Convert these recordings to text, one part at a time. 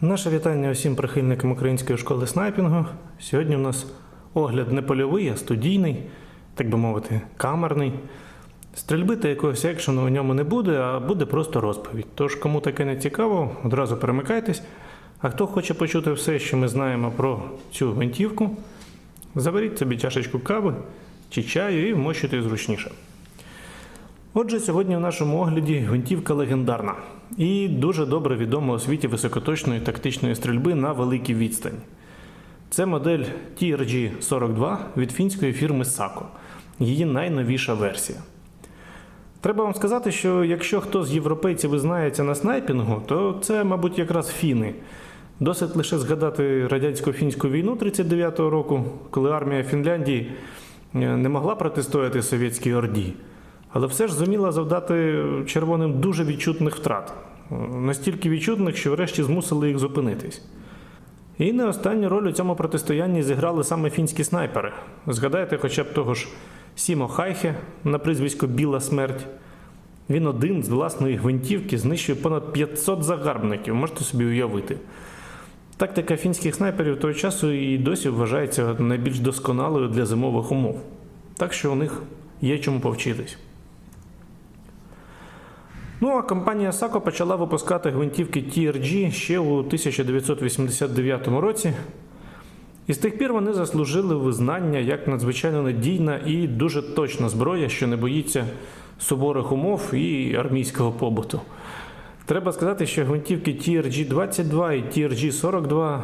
Наше вітання усім прихильникам української школи снайпінгу. Сьогодні у нас огляд не польовий, а студійний, так би мовити, камерний. Стрільби та якогось екшену у ньому не буде, а буде просто розповідь. Тож, кому таке не цікаво, одразу перемикайтесь. А хто хоче почути все, що ми знаємо про цю гвинтівку, заберіть собі чашечку кави чи чаю і вмощуйте зручніше. Отже, сьогодні в нашому огляді гвинтівка легендарна і дуже добре відома у світі високоточної тактичної стрільби на великій відстані. Це модель TRG-42 від фінської фірми SACO, її найновіша версія. Треба вам сказати, що якщо хто з європейців і знається на снайпінгу, то це, мабуть, якраз фіни. Досить лише згадати радянсько-фінську війну 39-го року, коли армія Фінляндії е, не могла протистояти совєтській орді, але все ж зуміла завдати червоним дуже відчутних втрат. Е, Настільки відчутних, що врешті змусили їх зупинитись. І не останню роль у цьому протистоянні зіграли саме фінські снайпери. Згадайте хоча б того ж Сімо Хайхе на прізвисько Біла Смерть. Він один з власної гвинтівки знищує понад 500 загарбників, можете собі уявити. Тактика фінських снайперів того часу і досі вважається найбільш досконалою для зимових умов. Так що у них є чому повчитись. Ну а компанія Сако почала випускати гвинтівки TRG ще у 1989 році. І з тих пір вони заслужили визнання як надзвичайно надійна і дуже точна зброя, що не боїться суворих умов і армійського побуту. Треба сказати, що гвинтівки TRG-22 і TRG-42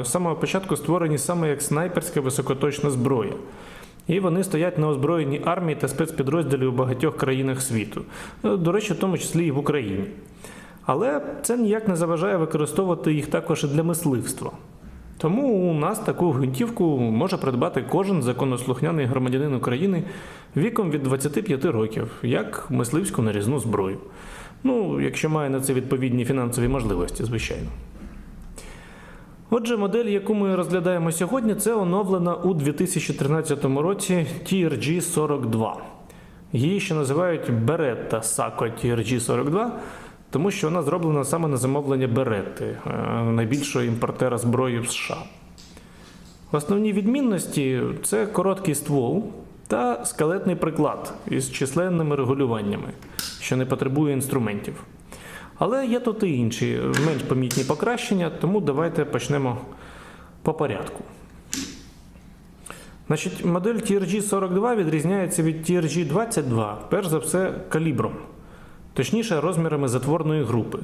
е, з самого початку створені саме як снайперська високоточна зброя. І вони стоять на озброєнні армії та спецпідрозділів у багатьох країнах світу, Е, до речі, в тому числі і в Україні. Але це ніяк не заважає використовувати їх також і для мисливства. Тому у нас таку гвинтівку може придбати кожен законослухняний громадянин України віком від 25 років, як мисливську нарізну зброю. Ну, якщо має на це відповідні фінансові можливості, звичайно. Отже, модель, яку ми розглядаємо сьогодні, це оновлена у 2013 році TRG-42. Її ще називають Beretta Sacco TRG-42, тому що вона зроблена саме на замовлення Беретти, е, найбільшого імпортера зброї в США. Основні відмінності це короткий ствол та скелетний приклад із численними регулюваннями, що не потребує інструментів. Але є тут і інші менш помітні покращення, тому давайте почнемо по порядку. Значить, модель TRG-42 відрізняється від TRG-22, перш за все, калібром, точніше, розмірами затворної групи.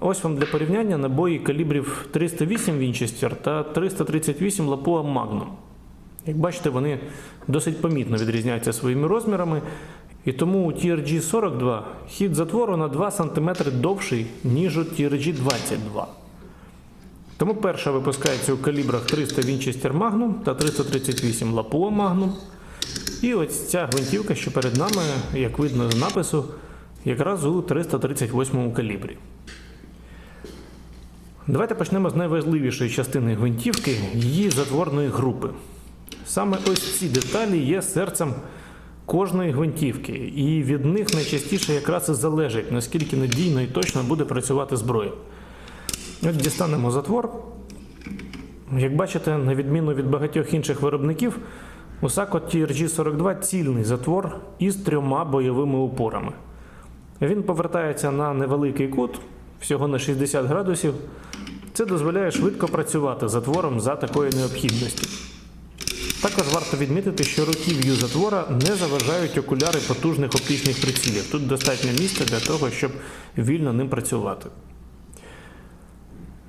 Ось вам для порівняння набої калібрів 308 Вінчестер та 338 Lapua Magnum. Як бачите, вони досить помітно відрізняються своїми розмірами, і тому у TRG-42 хід затвору на 2 см довший, ніж у TRG-22. Тому перша випускається у калібрах 300 Winchester Magnum та 338 Lapua Magnum. І ось ця гвинтівка, що перед нами, як видно з напису, якраз у 338 калібрі. Давайте почнемо з найважливішої частини гвинтівки її затворної групи. Саме ось ці деталі є серцем кожної гвинтівки, і від них найчастіше якраз і залежить, наскільки надійно і точно буде працювати зброя. От дістанемо затвор. Як бачите, на відміну від багатьох інших виробників, у SACO TRG-42 цільний затвор із трьома бойовими упорами. Він повертається на невеликий кут, всього на 60 градусів. Це дозволяє швидко працювати затвором за такої необхідності. Також варто відмітити, що руків'ю затвора не заважають окуляри потужних оптичних прицілів. Тут достатньо місця для того, щоб вільно ним працювати.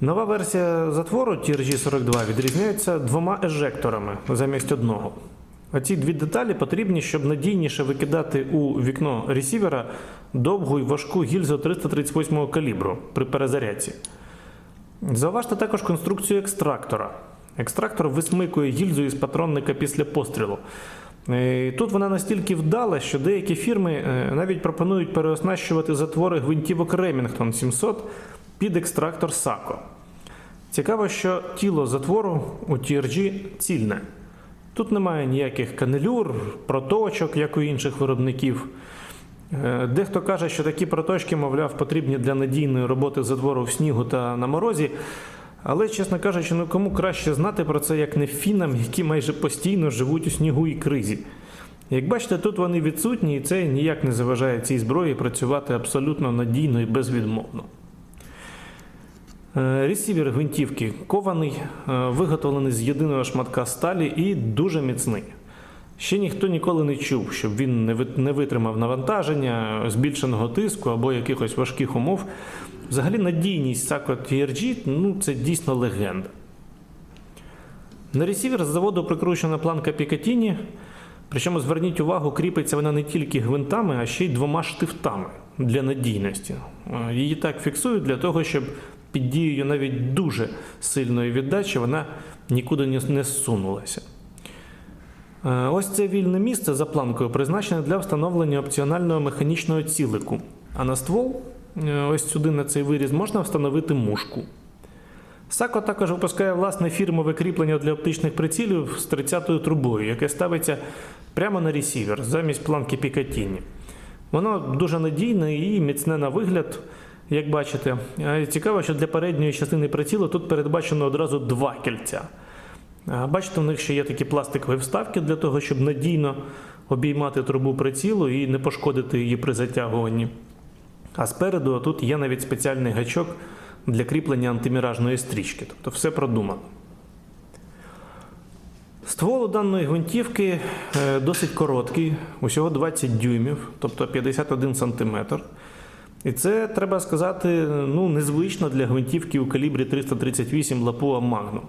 Нова версія затвору TRG-42 відрізняється двома ежекторами замість одного. Оці дві деталі потрібні, щоб надійніше викидати у вікно ресівера довгу і важку гільзу 338 калібру при перезарядці. Зауважте також конструкцію екстрактора. Екстрактор висмикує гільзу із патронника після пострілу. Е, Тут вона настільки вдала, що деякі фірми е, навіть пропонують переоснащувати затвори гвинтівок Remington 700 під екстрактор SACO. Цікаво, що тіло затвору у TRG цільне. Тут немає ніяких канелюр, проточок, як у інших виробників. Е, Дехто каже, що такі проточки, мовляв, потрібні для надійної роботи затвору в снігу та на морозі. Але, чесно кажучи, ну кому краще знати про це, як не фінам, які майже постійно живуть у снігу і кризі. Як бачите, тут вони відсутні, і це ніяк не заважає цій зброї працювати абсолютно надійно і безвідмовно. Е, Ресівер гвинтівки кований, е, виготовлений з єдиного шматка сталі і дуже міцний. Ще ніхто ніколи не чув, щоб він не витримав навантаження, збільшеного тиску або якихось важких умов. Взагалі надійність SACO TRG ну, це дійсно легенда. На ресівер з заводу прикручена планка Пікатіні. Причому зверніть увагу, кріпиться вона не тільки гвинтами, а ще й двома штифтами для надійності. Е, Її так фіксують для того, щоб під дією навіть дуже сильної віддачі вона нікуди не- зсунулася. Е, Ось це вільне місце за планкою призначене для встановлення опціонального механічного цілику. А на ствол, ось сюди на цей виріз, можна встановити мушку. Сако також випускає власне фірмове кріплення для оптичних прицілів з 30-ю трубою, яке ставиться прямо на ресівер замість планки Пікатіні. Воно дуже надійне і міцне на вигляд, як бачите. Цікаво, що для передньої частини прицілу тут передбачено одразу два кільця. Бачите, в них ще є такі пластикові вставки для того, щоб надійно обіймати трубу прицілу і не пошкодити її при затягуванні. А спереду тут є навіть спеціальний гачок для кріплення антиміражної стрічки. Тобто все продумано. Ствол даної гвинтівки е, досить короткий, усього 20 дюймів, тобто 51 см. І це, треба сказати, ну, незвично для гвинтівки у калібрі 338 Lapua Magnum.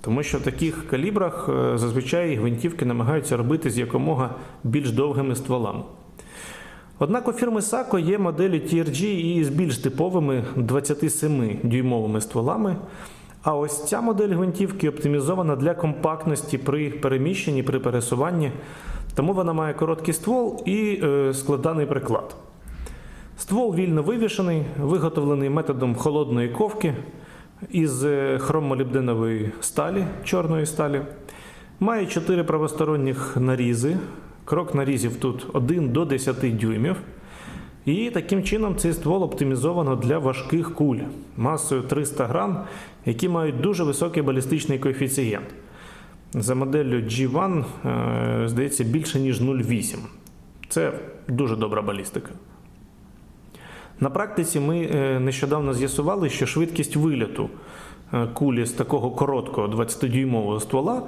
Тому що в таких калібрах е, зазвичай гвинтівки намагаються робити з якомога більш довгими стволами. Однак у фірми SACO є моделі TRG і з більш типовими 27-дюймовими стволами. А ось ця модель гвинтівки оптимізована для компактності при переміщенні, при пересуванні, тому вона має короткий ствол і е, складаний приклад. Ствол вільно вивішений, виготовлений методом холодної ковки із е, хромолібденової сталі, чорної сталі. Має 4 правосторонніх нарізи. Крок нарізів тут 1 до 10 дюймів. І таким чином цей ствол оптимізовано для важких куль масою 300 грам, які мають дуже високий балістичний коефіцієнт. За моделлю G1, е, здається, більше ніж 0,8. Це дуже добра балістика. На практиці ми е, нещодавно з'ясували, що швидкість вильоту е, кулі з такого короткого 20-дюймового ствола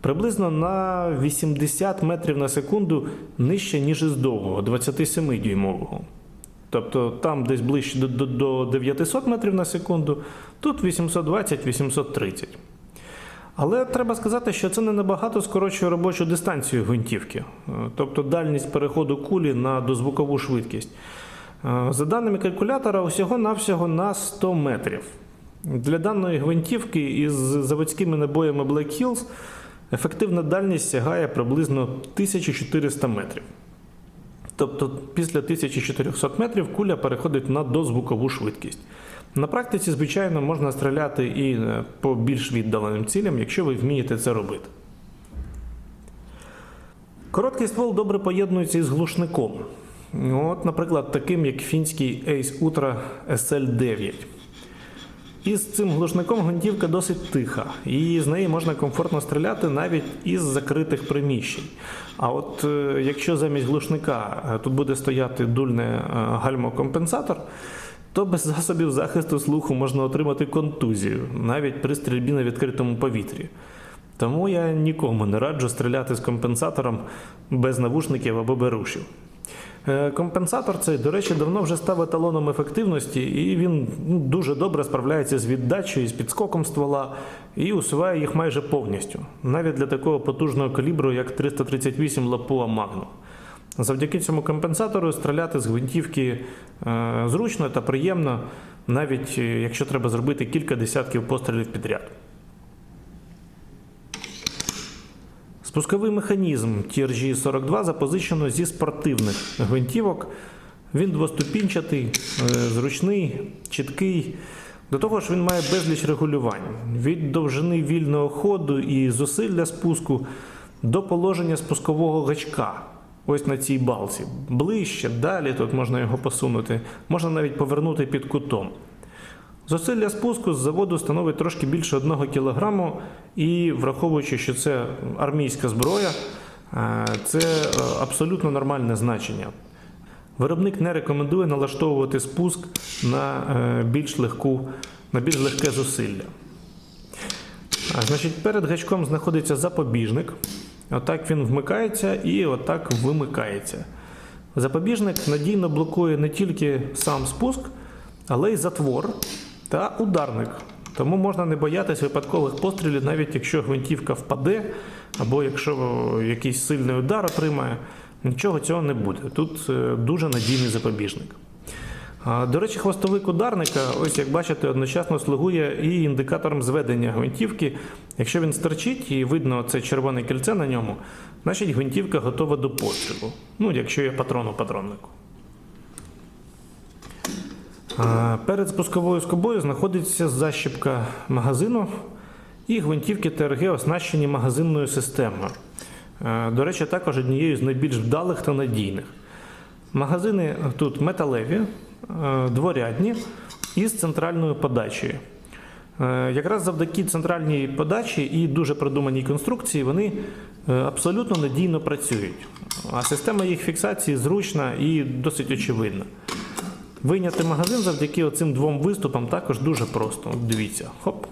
приблизно на 80 метрів на секунду нижче, ніж із довгого 27-дюймового. Тобто там десь ближче до, до, до 900 метрів на секунду, тут 820-830. Але треба сказати, що це не набагато скорочує робочу дистанцію гвинтівки, Е, тобто дальність переходу кулі на дозвукову швидкість. Е, За даними калькулятора, усього-навсього на 100 метрів. Для даної гвинтівки із заводськими набоями Black Hills ефективна дальність сягає приблизно 1400 метрів. Тобто після 1400 метрів куля переходить на дозвукову швидкість. На практиці, звичайно, можна стріляти і е, по більш віддаленим цілям, якщо ви вмієте це робити. Короткий ствол добре поєднується із глушником. От, наприклад, таким як фінський Ace Ultra SL9. Із цим глушником гвинтівка досить тиха, і з неї можна комфортно стріляти навіть із закритих приміщень. А от е, якщо замість глушника е, тут буде стояти дульне е, гальмокомпенсатор, то без засобів захисту слуху можна отримати контузію навіть при стрільбі на відкритому повітрі. Тому я нікому не раджу стріляти з компенсатором без навушників або берушів. Е, Компенсатор цей, до речі, давно вже став еталоном ефективності, і він ну, дуже добре справляється з віддачею, з підскоком ствола і усуває їх майже повністю, навіть для такого потужного калібру, як 338 Lapua Magnum. Завдяки цьому компенсатору стріляти з гвинтівки е, зручно та приємно, навіть е, якщо треба зробити кілька десятків пострілів підряд. Спусковий механізм TRG-42 запозичено зі спортивних гвинтівок. Він двоступінчатий, е, зручний, чіткий. До того ж, він має безліч регулювань від довжини вільного ходу і зусиль для спуску до положення спускового гачка. ось на цій балці. Ближче, далі тут можна його посунути, можна навіть повернути під кутом. Зусилля спуску з заводу становить трошки більше 1 кг, і враховуючи, що це армійська зброя, е, це е, абсолютно нормальне значення. Виробник не рекомендує налаштовувати спуск на е, більш легку, на більш легке зусилля. Значить, перед гачком знаходиться запобіжник. Отак він вмикається і отак вимикається. Запобіжник надійно блокує не тільки сам спуск, але й затвор та ударник. Тому можна не боятися випадкових пострілів, навіть якщо гвинтівка впаде, або якщо якийсь сильний удар отримає. Нічого цього не буде. Тут е, дуже надійний запобіжник. До речі, хвостовик ударника, ось як бачите, одночасно слугує і індикатором зведення гвинтівки. Якщо він стерчить і видно це червоне кільце на ньому, значить гвинтівка готова до пострілу. Ну, якщо є патрон у патроннику. Перед спусковою скобою знаходиться защіпка магазину, і гвинтівки ТРГ оснащені магазинною системою. Е, До речі, також однією з найбільш вдалих та надійних. Магазини тут металеві, е, дворядні і з центральною подачею. Е, Якраз завдяки центральній подачі і дуже продуманій конструкції вони абсолютно надійно працюють. А система їх фіксації зручна і досить очевидна. Вийняти магазин завдяки оцим двом виступам також дуже просто. Дивіться, хоп.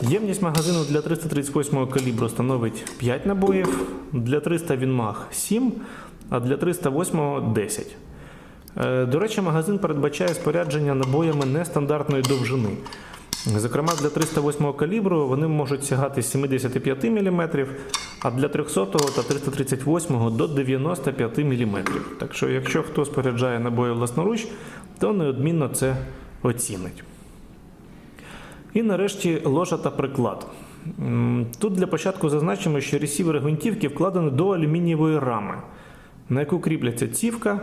Ємність магазину для 338 калібру становить 5 набоїв, для 300 Вінмаг 7, а для 308 10. Е, До речі, магазин передбачає спорядження набоями нестандартної довжини. Зокрема, для 308 калібру вони можуть сягати 75 мм, а для 300 та 338 до 95 мм. Так що, якщо хто споряджає набої власноруч, то неодмінно це оцінить. І нарешті ложа та приклад. Тут для початку зазначимо, що ресівер гвинтівки вкладений до алюмінієвої рами, на яку кріпляться цівка,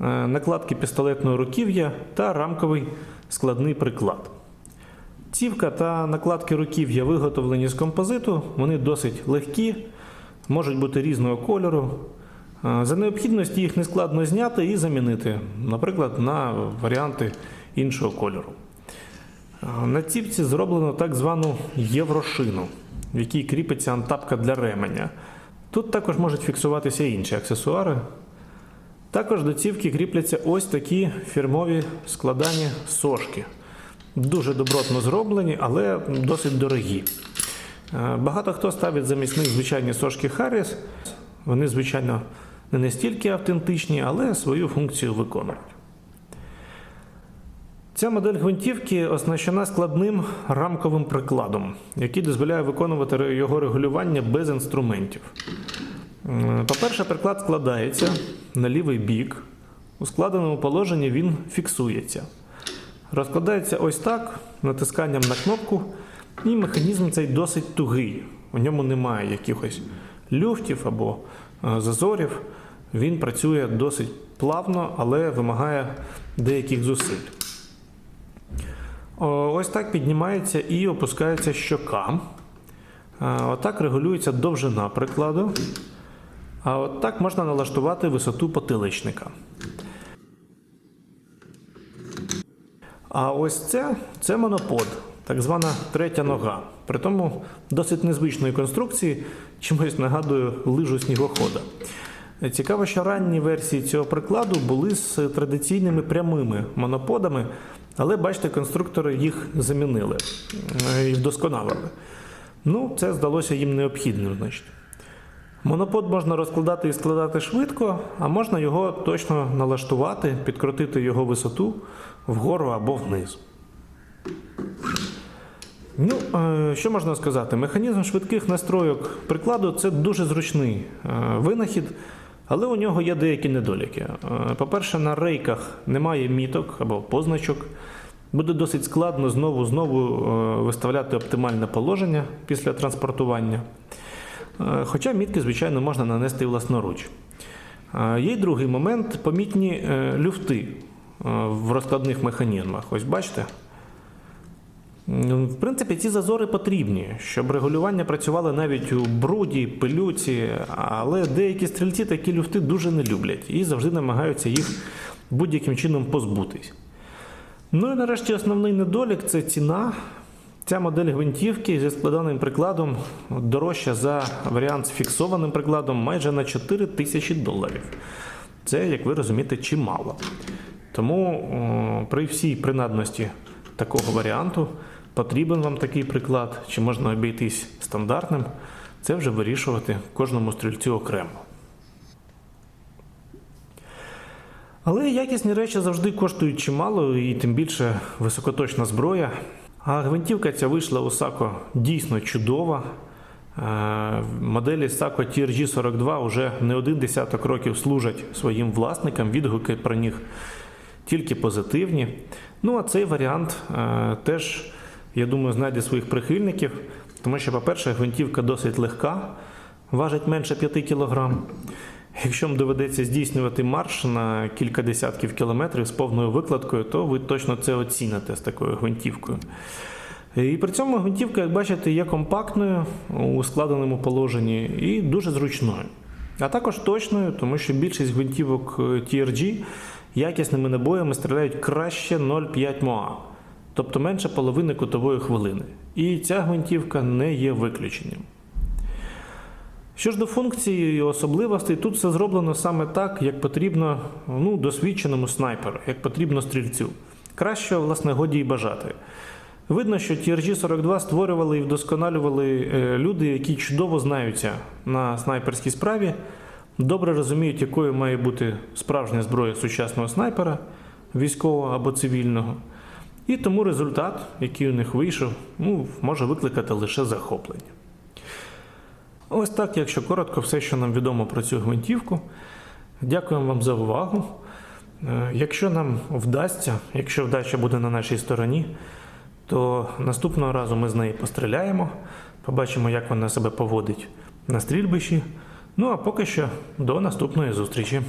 е, накладки пістолетного руків'я та рамковий складний приклад. Цівка та накладки руків'я виготовлені з композиту, вони досить легкі, можуть бути різного кольору. Е, За необхідності їх нескладно зняти і замінити, наприклад, на варіанти іншого кольору. На ціпці зроблено так звану єврошину, в якій кріпиться антапка для ременя. Тут також можуть фіксуватися інші аксесуари. Також до цівки кріпляться ось такі фірмові складані сошки. Дуже добротно зроблені, але досить дорогі. Е, Багато хто ставить замість них звичайні сошки Harris. Вони, звичайно, не настільки автентичні, але свою функцію виконують. Ця модель гвинтівки оснащена складним рамковим прикладом, який дозволяє виконувати його регулювання без інструментів. По-перше, приклад складається на лівий бік. У складеному положенні він фіксується. Розкладається ось так, натисканням на кнопку, і механізм цей досить тугий. У ньому немає якихось люфтів або е, зазорів. Він працює досить плавно, але вимагає деяких зусиль. Ось так піднімається і опускається щока. Отак регулюється довжина прикладу. А от так можна налаштувати висоту потиличника. А ось це, це монопод, так звана третя нога. При тому досить незвичної конструкції, чимось нагадує лижу снігохода. Цікаво, що ранні версії цього прикладу були з традиційними прямими моноподами, але бачите, конструктори їх замінили е, і вдосконалили. Ну, це здалося їм необхідним, значить. Монопод можна розкладати і складати швидко, а можна його точно налаштувати, підкрутити його висоту вгору або вниз. Ну, е, що можна сказати? Механізм швидких настройок прикладу це дуже зручний е, винахід, але у нього є деякі недоліки. Е, По-перше, на рейках немає міток або позначок. Буде досить складно знову знову е, виставляти оптимальне положення після транспортування. Хоча мітки, звичайно, можна нанести власноруч. Є й другий момент помітні люфти в розкладних механізмах. Ось бачите. В принципі, ці зазори потрібні, щоб регулювання працювало навіть у бруді, пилюці, але деякі стрільці такі люфти дуже не люблять і завжди намагаються їх будь-яким чином позбутись. Ну і нарешті основний недолік це ціна. Ця модель гвинтівки зі складаним прикладом дорожча за варіант з фіксованим прикладом майже на 4 тисячі доларів. Це, як ви розумієте, чимало. Тому при всій принадності такого варіанту потрібен вам такий приклад, чи можна обійтись стандартним, це вже вирішувати кожному стрільцю окремо. Але якісні речі завжди коштують чимало, і тим більше високоточна зброя. А гвинтівка ця вийшла у Сако дійсно чудова. Е, Моделі Sako TRG 42 вже не один десяток років служать своїм власникам, відгуки про них тільки позитивні. Ну а цей варіант е, теж, я думаю, знайде своїх прихильників, тому що, по-перше, гвинтівка досить легка, важить менше 5 кг. Якщо вам доведеться здійснювати марш на кілька десятків кілометрів з повною викладкою, то ви точно це оціните з такою гвинтівкою. І при цьому гвинтівка, як бачите, є компактною у складеному положенні і дуже зручною. А також точною, тому що більшість гвинтівок е, TRG якісними набоями стріляють краще 0,5 МОА, тобто менше половини кутової хвилини. І ця гвинтівка не є виключенням. Що ж до функції і особливостей, тут все зроблено саме так, як потрібно ну, досвідченому снайперу, як потрібно стрільцю. Краще, власне, годі і бажати. Видно, що TRG-42 створювали і вдосконалювали е, люди, які чудово знаються на снайперській справі, добре розуміють, якою має бути справжня зброя сучасного снайпера, військового або цивільного. І тому результат, який у них вийшов, ну, може викликати лише захоплення. Ось так, якщо коротко, все, що нам відомо про цю гвинтівку. Дякуємо вам за увагу. Е, Якщо нам вдасться, якщо вдача буде на нашій стороні, то наступного разу ми з неї постріляємо, побачимо, як вона себе поводить на стрільбищі. Ну а поки що до наступної зустрічі.